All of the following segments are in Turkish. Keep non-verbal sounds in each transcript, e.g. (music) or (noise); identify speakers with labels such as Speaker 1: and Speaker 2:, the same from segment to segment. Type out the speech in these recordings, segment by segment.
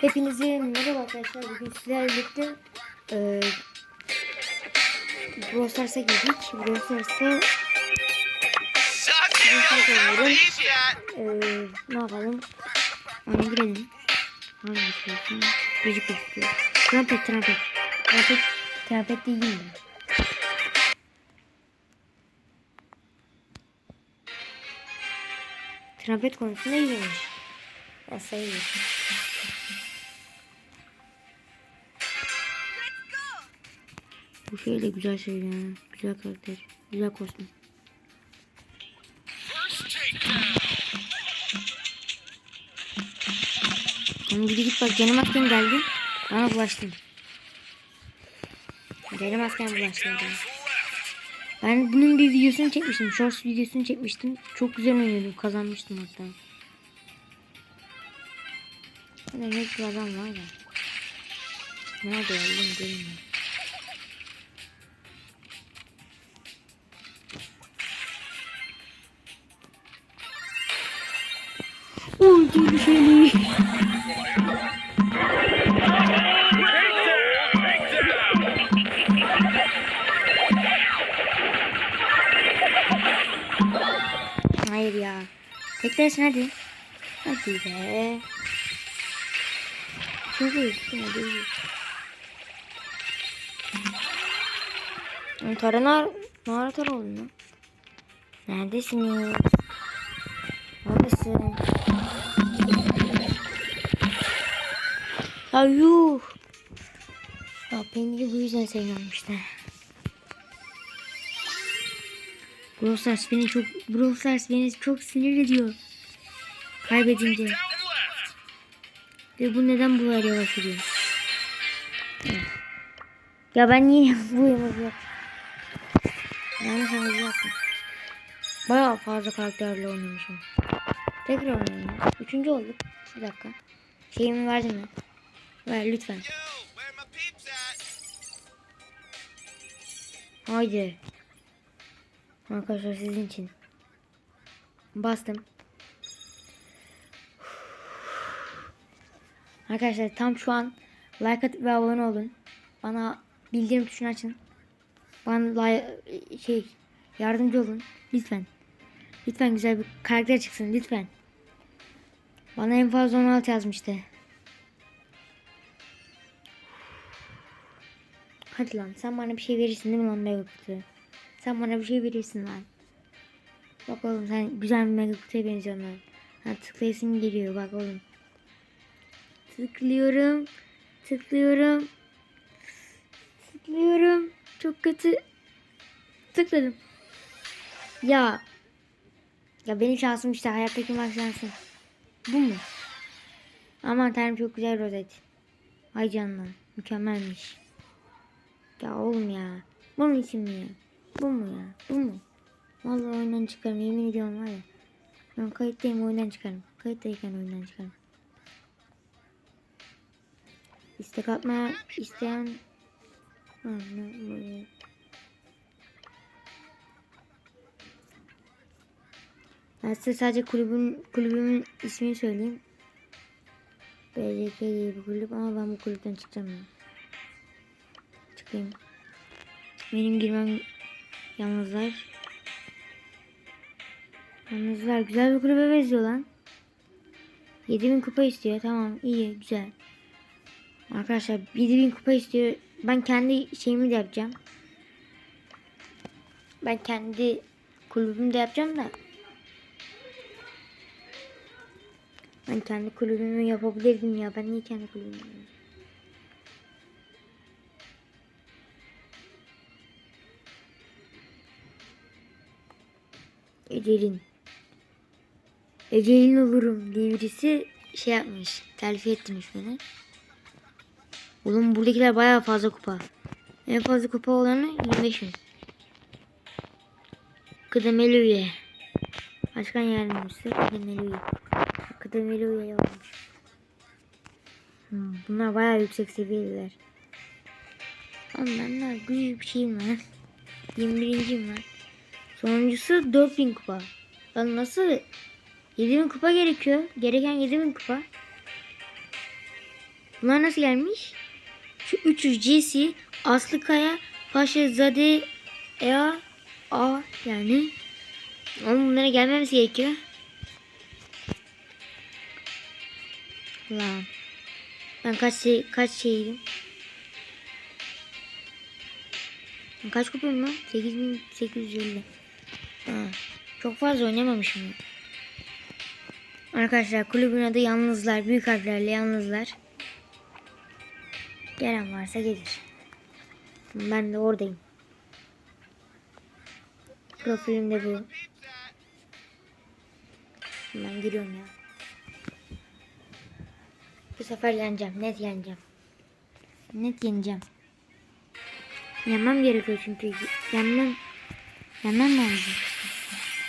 Speaker 1: Hepinize merhaba arkadaşlar. Bugün sizlerle birlikte e, Brawl Stars'a girdik. Brawl Stars'a Brawl. E, ne yapalım? Ona girelim. Hangi şey olsun? Gıcık gözüküyor. Trampet, trampet. Trampet, trampet değil mi? Trampet konusunda iyiymiş. Ben sayıyorum. Bu şey de güzel şey ya. Güzel karakter. Güzel kostüm. Ama bir git bak canım asken geldi. Bana bulaştın. Canım asken bulaştın. bana. Ben bunun bir videosunu çekmiştim. Shorts videosunu çekmiştim. Çok güzel oynuyordum. Kazanmıştım hatta. Ne ne bir adam var ya. Nerede ya? Oğlum Hayır ya. Teklersin hadi. Hadi be. İyi. Hadi. Taranar, Nara Taroğlu Neredesiniz? Neredesin? Ya yuh. Ya peyniri bu yüzden sevmiyorum Brawl Stars beni çok Brawl Stars beni çok sinir ediyor. Kaybedince. Ve bu neden bu kadar yavaş? Evet. Ya ben niye (laughs) bu yamazı yaptım? Yanlış yaptım. Bayağı fazla karakterle oynamışım. Tekrar oynayalım. ya. Üçüncü olduk. Bir dakika. Şeyimi verdin mi? Ver lütfen. Haydi. Arkadaşlar sizin için. Bastım. Arkadaşlar tam şu an like atıp ve abone olun. Bana bildirim tuşunu açın. Bana like, şey yardımcı olun. Lütfen. Lütfen güzel bir karakter çıksın lütfen. Bana en fazla 16 yazmıştı. Hadi lan sen bana bir şey verirsin değil mi lan mega kutu? Sen bana bir şey verirsin lan. Bak oğlum sen güzel bir mega benziyorsun lan. Ha, tıklayasın geliyor bak oğlum. Tıklıyorum. Tıklıyorum. Tıklıyorum. Çok kötü. Tıkladım. Ya. Ya benim şansım işte hayattaki max şansım. Bu mu? Aman tanrım çok güzel rozet. Ay canına. Mükemmelmiş. Ya oğlum ya. Bunun için mi ya? Bu mu ya? Bu mu? Vallahi oyundan çıkarım. Yemin ediyorum var ya. Ben kayıttayım oyundan çıkarım. Kayıttayken oyundan çıkarım. İstek atma isteyen. Ben size sadece kulübün kulübümün ismini söyleyeyim. BCK diye bir kulüp ama ben bu kulüpten çıkacağım ya. Çıkayım. Benim girmem yalnızlar. Yalnızlar güzel bir kulübe benziyor lan. 7000 kupa istiyor. Tamam iyi güzel. Arkadaşlar 7000 kupa istiyor. Ben kendi şeyimi de yapacağım. Ben kendi kulübümü de yapacağım da. Ben kendi kulübümü yapabilirdim ya. Ben niye kendi kulübümü yapıyorum? Ecelin. Ecelin olurum diye birisi şey yapmış. Telfi ettirmiş beni. Oğlum buradakiler bayağı fazla kupa. En fazla kupa olanı 25 bin. Kıdemeli üye. Başkan yardımcısı kıdemeli üye. Kıdemeli üye olmuş. Hmm, bunlar bayağı yüksek seviyeliler. Oğlum ben daha güzel bir şeyim var. 21. var. Sonuncusu 4000 kupa. Lan nasıl? 7000 kupa gerekiyor. Gereken 7000 kupa. Bunlar nasıl gelmiş? Şu 300 GC Aslı Kaya Paşa Zade Ea A yani. Ama bunlara gelmemesi gerekiyor. Lan. Ben kaç şey kaç şeydim? Kaç kupayım lan? 8850. Çok fazla oynamamışım. Arkadaşlar kulübün adı Yalnızlar. Büyük harflerle Yalnızlar. Gelen varsa gelir. Ben de oradayım. Profilim de bu. Ben giriyorum ya. Bu sefer yeneceğim. Net yeneceğim. Net yeneceğim. Yenmem gerekiyor çünkü. Yenmem. Yenmem lazım.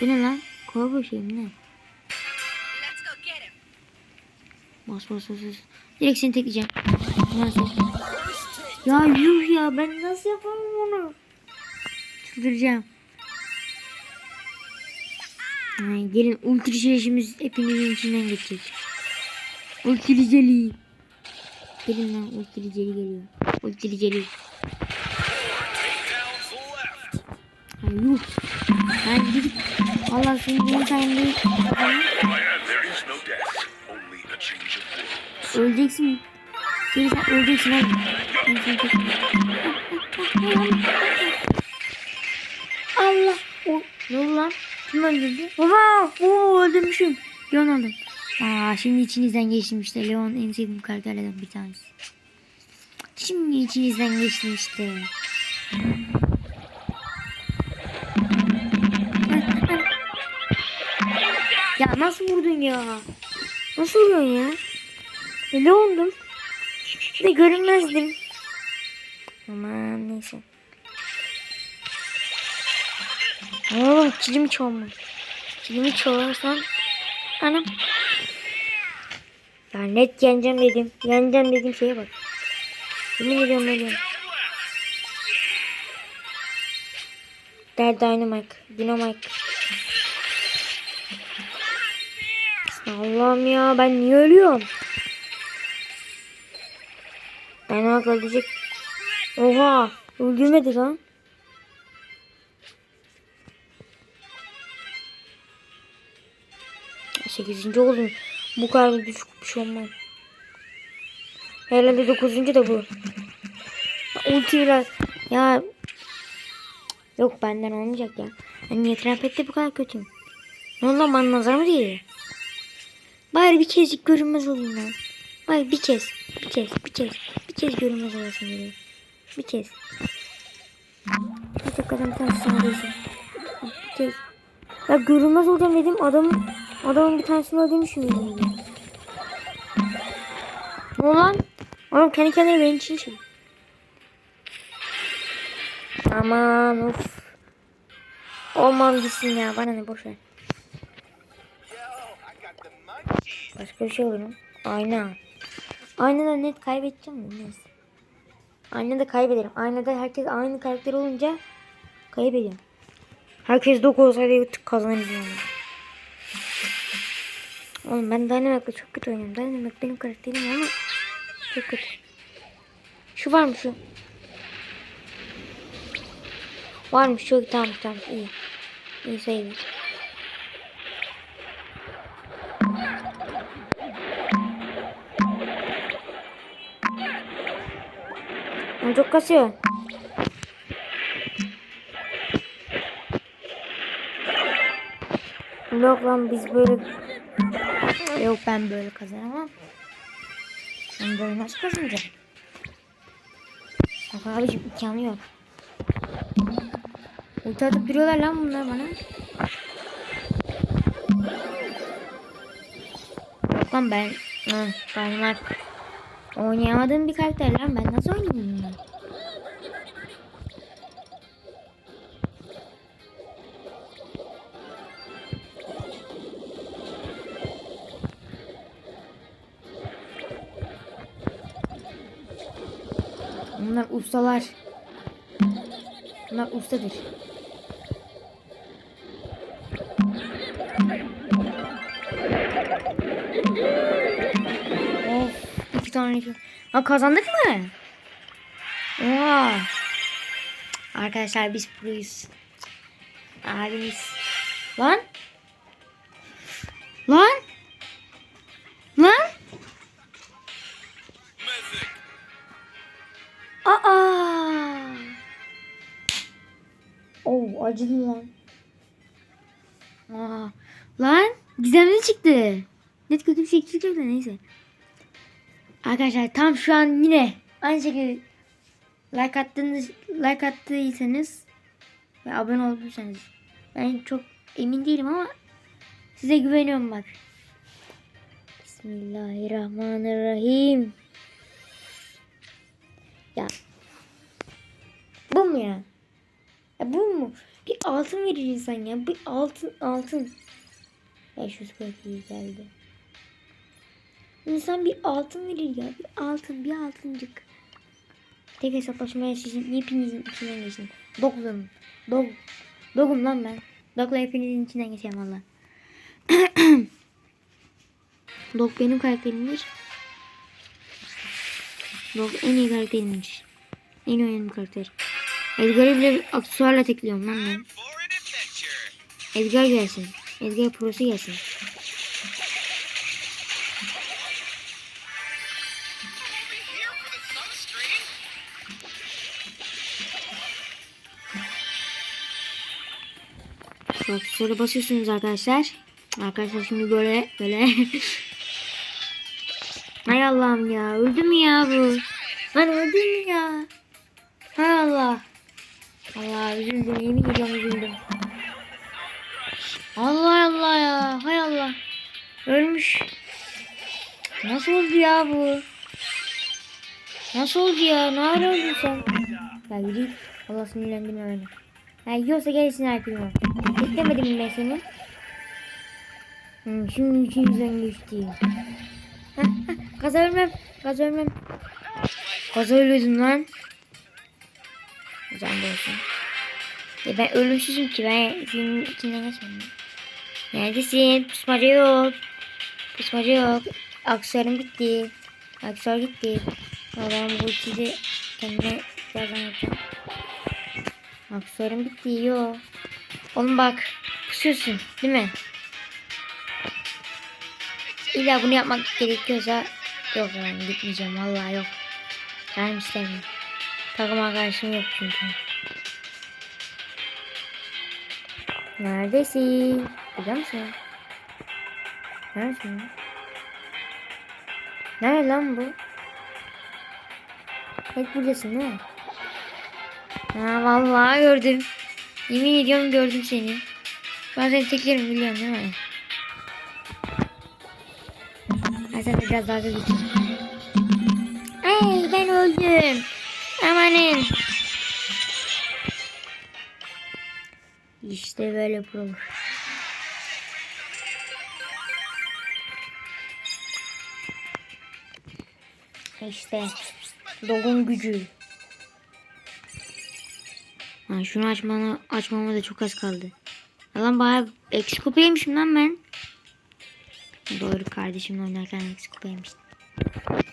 Speaker 1: Bu ne lan? Kovboy şey mi ne? Bas bas bas bas. Direkt seni tekleyeceğim. Ya yuh ya ben nasıl yapamam onu? Çıldıracağım. Ay, gelin ultra şeyimiz hepinizin içinden geçecek. Ultra jeli. Gelin lan ultra jeli geliyor. Ultra jeli. Ay yuh. Ben gidip Allah senin benim sayemde
Speaker 2: And there is no death, only a change of will.
Speaker 1: öleceksin. Seni sen öleceksin Allah. O, ne oldu lan? Kim öldürdü? Baba. Oo öldürmüşüm. Leon aldım. Aa şimdi içinizden geçtim işte. Leon en sevdiğim karakterlerden bir tanesi. Şimdi içinizden geçtim işte. Nasıl vurdun ya? Nasıl vuruyorsun ya? E, Leon'dum. Bir de görünmezdim. Aman neyse. Oğlum kilimi çoğulma. Kilimi çoğursan anam. Ya net yeneceğim dedim. Yeneceğim dedim şeye bak. Yemin ediyorum ne diyorum. Der Dynamite. Dynamite. Allah'ım ya ben niye ölüyorum? Ben ölecek. Oha öldürmedi lan. Sekizinci oldum. Bu kadar düşük bir şey olmam. Herhalde dokuzuncu da bu. Ulti biraz. Ya. Yok benden olmayacak ya. Ben niye trampette bu kadar kötüyüm? Ne oldu bana nazar mı değil? Bari bir kezcik görünmez olayım lan. Bari bir kez. Bir kez. Bir kez. Bir kez görünmez olasın geliyor. Bir kez. Bir dakika adam sen sağdayısın. Bir kez. Ya görünmez olacağım dedim. Adam, adamın bir tanesini öldürmüşüm yemin. Ne lan? Oğlum kendi kendine benim için şey. Aman of. Olmam gitsin ya. Bana ne boş Başka bir şey mu? Ayna. Aynada net kaybedeceğim mi? Neyse. Aynada kaybederim. Aynada herkes aynı karakter olunca kaybediyorum. Herkes 9 olsaydı yani. Oğlum ben Dynamic'le çok kötü oynuyorum. Dynamic benim karakterim ama çok kötü. Şu var mı şu? Varmış çok tamam tamam iyi. İyi sayılır. Ama çok kasıyor. Yok lan biz böyle... Yok ben böyle kazanamam. Ben böyle nasıl kazanacağım? Yok abicim imkanı yok. Ulti atıp duruyorlar lan bunlar bana. Yok lan ben... Hı, Dynamite. Oynayamadığım bir karakter lan ben nasıl oynayayım ustalar. Bunlar ustadır. Of, iki tane. Ha kazandık mı? Oha. Arkadaşlar biz proyuz. Abimiz. Lan. Lan. Acıdı lan. Aa. Lan gizemli çıktı. Net kötü bir şey çıktı da neyse. Arkadaşlar tam şu an yine aynı şekilde like attığınız like attıysanız ve abone olduysanız ben çok emin değilim ama size güveniyorum bak. Bismillahirrahmanirrahim. Ya bu mu ya? ya bu mu? Bir altın verir insan ya. Bir altın altın. 540 iyi geldi. İnsan bir altın verir ya. Bir altın bir altıncık. Tek hesaplaşmaya sizin hepinizin içinden geçin. Dog'um. Dog. Dog'um lan ben. Dog'la hepinizin içinden geçeceğim valla. (clears throat) Dog benim karakterimdir. Dog en iyi karakterimdir. En önemli karakter. Edgar'ı bile aksesuarla tekliyorum lan ben. Edgar gelsin. Edgar prosu gelsin. Bak şöyle basıyorsunuz arkadaşlar. Arkadaşlar şimdi böyle böyle. (laughs) Hay Allah'ım ya. Öldü mü ya bu? Lan öldü mü ya? Hay Allah. Allah üzüldüm. Yemin ediyorum üzüldüm. Allah Allah ya. Hay Allah. Ölmüş. Nasıl oldu ya bu? Nasıl oldu ya? Ne ara öldün sen? Ya git. Allah sinirlendirme beni. Ha yiyorsa gelsin arkadaşlar. Beklemedim ben seni. Hmm, şimdi içimizden geçti. Gaza ölmem. Gaza ölmem. Gaza ölüyordum lan. Can olsun. Ya ben ölümsüzüm ki ben senin içinden geçmem. Neredesin? Pusmaca yok. Pusmaca yok. Aksarım bitti. Aksar gitti. Allah'ım bu çizi kendine birazdan yapacağım. Aksarım bitti yo. Oğlum bak pusuyorsun değil mi? İlla bunu yapmak gerekiyorsa yok yani gitmeyeceğim vallahi yok. Canım istemiyorum. Takım arkadaşım yok çünkü. Neredesin? Burada mısın? Neredesin? Nerede lan bu? Hep buradasın değil mi? Ha vallahi gördüm. Yemin ediyorum gördüm seni. Ben seni teklerim biliyorum değil mi? Ben de biraz dalga geçeyim. Ay ben öldüm. Amanın. İşte böyle pro. İşte Dog'un gücü. Ha, şunu açmana, açmama da çok az kaldı. Lan bayağı eksik kupa yemişim lan ben. Doğru kardeşimle oynarken eksik kupa yemiştim. Bir dakika.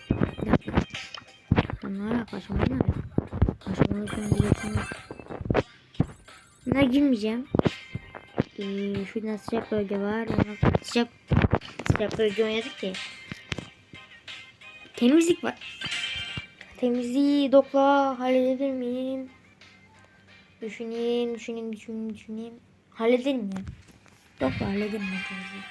Speaker 1: Lan ne alaka açmama ne alaka? Açmama şunu bir yapayım. Buna girmeyeceğim. Ee, şurada sıcak bölge var. Ona sıcak, sıcak bölge oynadık ki. Temizlik var. Temizliği dokla halledebilir miyim? Düşüneyim, düşüneyim, düşüneyim, düşüneyim. Hallederim ya. Dokla hallederim ben temizliği.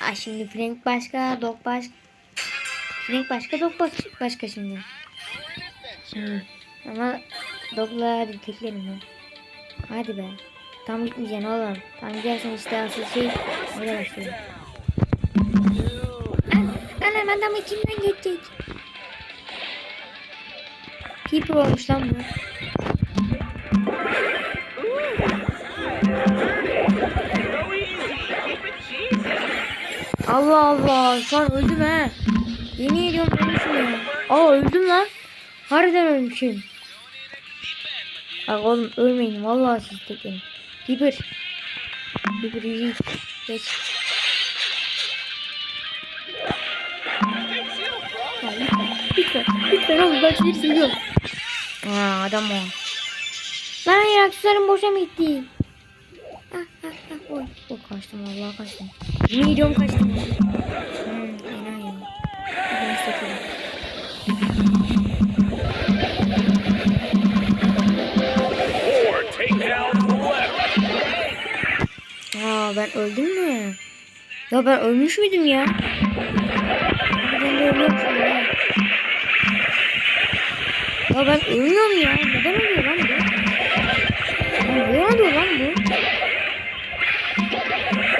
Speaker 1: Aa, şimdi Frank başka, Dok başka. Frank başka, Dok baş- başka şimdi. Şimdi. Ama Dokla hadi teklerim ya. Hadi be. Tam gitmeyeceksin oğlum. Tam gidersen işte asıl şey orada başlıyor. Anam adam içimden geçecek. Keeper olmuş lan bu. Allah Allah şu an öldüm he. Yemin ediyorum ölmüşüm ya. Aa öldüm lan. Harbiden ölmüşüm. Bak oğlum ölmeyin vallahi siz tekleyin. Keeper. Keeper yürü. Geç. Ya lütfen. Lütfen. Lütfen oğlum ben seni. Aa adam o. Lan hayır aksesuarım boşa mı gitti? Ah ah ah. Oy. Oh, kaçtım vallahi kaçtım. Yemin ediyorum kaçtım.
Speaker 2: Left.
Speaker 1: Aa ben öldüm mü? Ya ben ölmüş müydüm ya? Ben ölüyorum anda. Ya ben ölüyorum ya. Neden ölüyor lan bu? Ya neden ölüyor lan bu?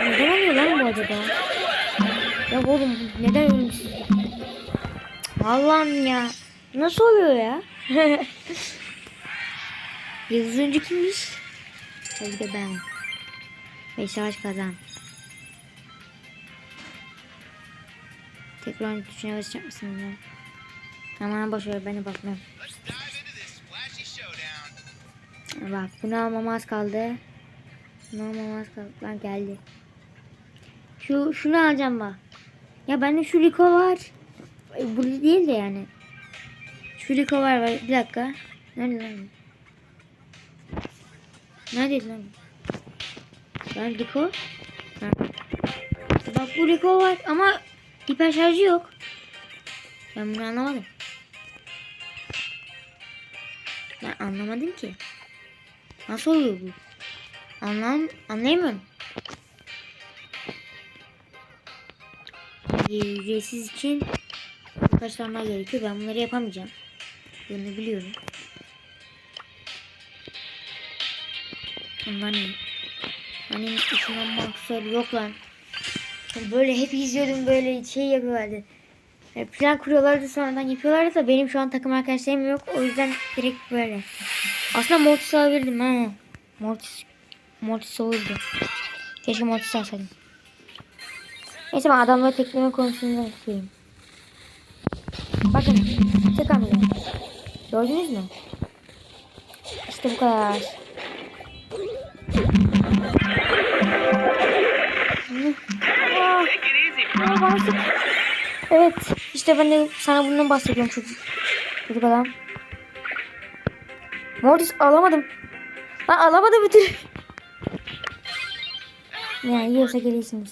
Speaker 1: Neden ölüyor lan bu acaba? Ya oğlum neden ölmüşsün? Allah'ım ya. Nasıl oluyor ya? (laughs) Yazıcı kimmiş? Tabii de ben. Ve savaş kazan. Tekrar oyun tuşuna basacak mısın ya? Aman boşver beni
Speaker 3: showdown.
Speaker 1: Bak bunu almam az kaldı. Bunu almam az kaldı. Lan geldi. Şu şunu alacağım bak. Ya bende şu Rico var. E, Bu değil de yani. Şu Rico var. Bir dakika. Nerede lan? Nerede lan? Lan Rico. Ha. Bak bu Rico var ama hiper şarjı yok. Ben bunu anlamadım. Ben anlamadım ki. Nasıl oluyor bu? Anlam anlayamıyorum. Ücretsiz için daha gerekiyor. Ben bunları yapamayacağım. Bunu biliyorum. Onlar ne? Hani ışınlanma aksesuarı yok lan. Böyle hep izliyordum böyle şey yapıyorlardı. E, plan kuruyorlardı sonradan yapıyorlardı da benim şu an takım arkadaşlarım yok. O yüzden direkt böyle. Aslında Mortis alabilirdim ha. Mortis, Mortis olurdu. Keşke Mortis alsaydım. Neyse ben adamları tekleme konusunda söyleyeyim. Bakın tek hamle. Gördünüz mü? İşte bu kadar. Evet işte ben de sana bundan bahsediyorum çocuk. Çocuk adam. Mortis alamadım. Ben alamadım bir türlü. (laughs) Ya yiyorsa gelirsiniz.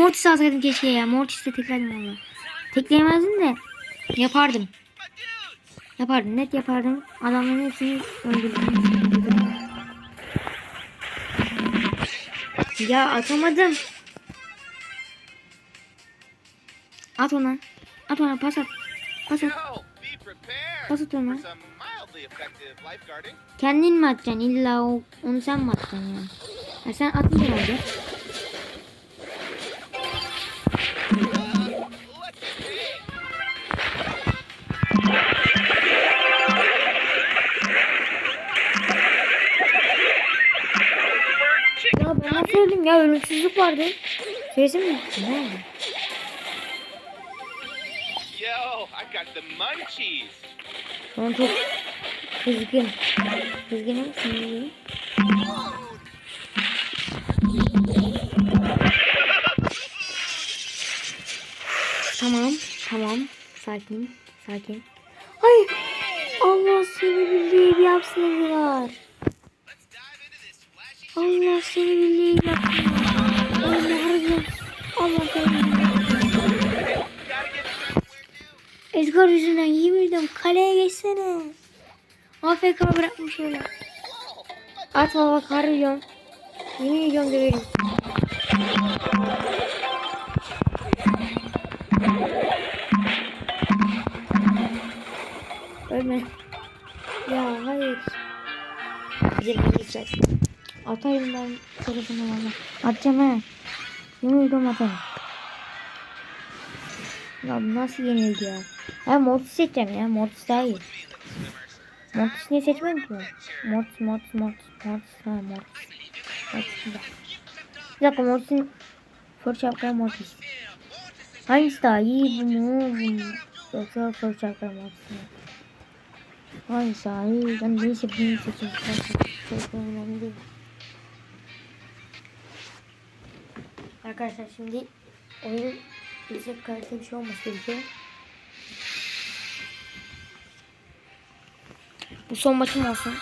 Speaker 1: Mortis alsaydım keşke ya. Mortis de teklerdim valla. Tekleyemezdim de. Yapardım. Yapardım. Net yapardım. Adamların hepsini öldürdüm. Ya atamadım. At ona. At ona pas at. Pas at. Pas at ona. Kendin mi atacaksın? İlla o, onu sen mi atacaksın ya? ya sen atınca öldüm ya? Ölümsüzlük vardı. Sesim mi? Ne oldu?
Speaker 3: Yo, I got the munchies.
Speaker 1: Şu an çok kızgın. Kızgınım sinirliyim. Tamam, tamam. Sakin, sakin. Hayır. Allah seni bildiği bir yapsınlar.
Speaker 3: Let's
Speaker 1: Allah seni bir yapsınlar. Allah. Allah seni. Edgar yüzünden yemin ediyorum kaleye geçsene. AFK bırakmış öyle. Atma bak harbiden. Yemin ediyorum döverim. Ölme. Ya hayır. Güzel güzel. Atayım ben telefonu valla. Atacağım he. Yemin ediyorum atarım. Ya nasıl yenildi ya? Ha Mortis seçeceğim ya. Mortis daha iyi. Mortis niye seçmedim ki? Mortis, Mortis, Mortis, Mortis, ha Mortis. Mortis güzel. Bir dakika Mortis'in soru şapkalı Mortis. Hangisi daha iyi bu mu? Bu mu? Yoksa soru şapkalı Mortis? Hangisi daha iyi? Ben neyse bunu seçeyim. Çok çok önemli Arkadaşlar şimdi oyun bize kaliteli bir şey olması gerekiyor. Bu son maçım olsun.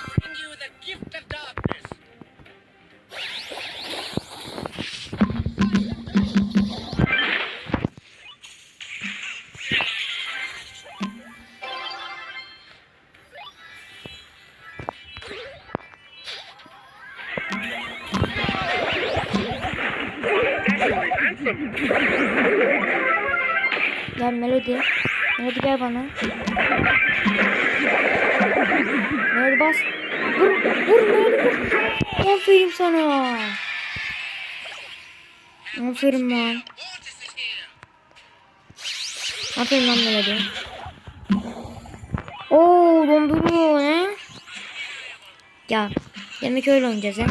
Speaker 1: Bana. Melody bas. Vur. Vur Melody vur. Aferin sana. Aferin lan. Aferin lan Melody. Oo donduruyor ne? Ya demek öyle oynayacağız ha.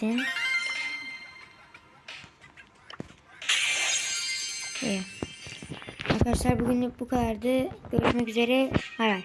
Speaker 1: Gelsin. İyi. Arkadaşlar bugünlük bu kadardı. Görüşmek üzere. Bay bay.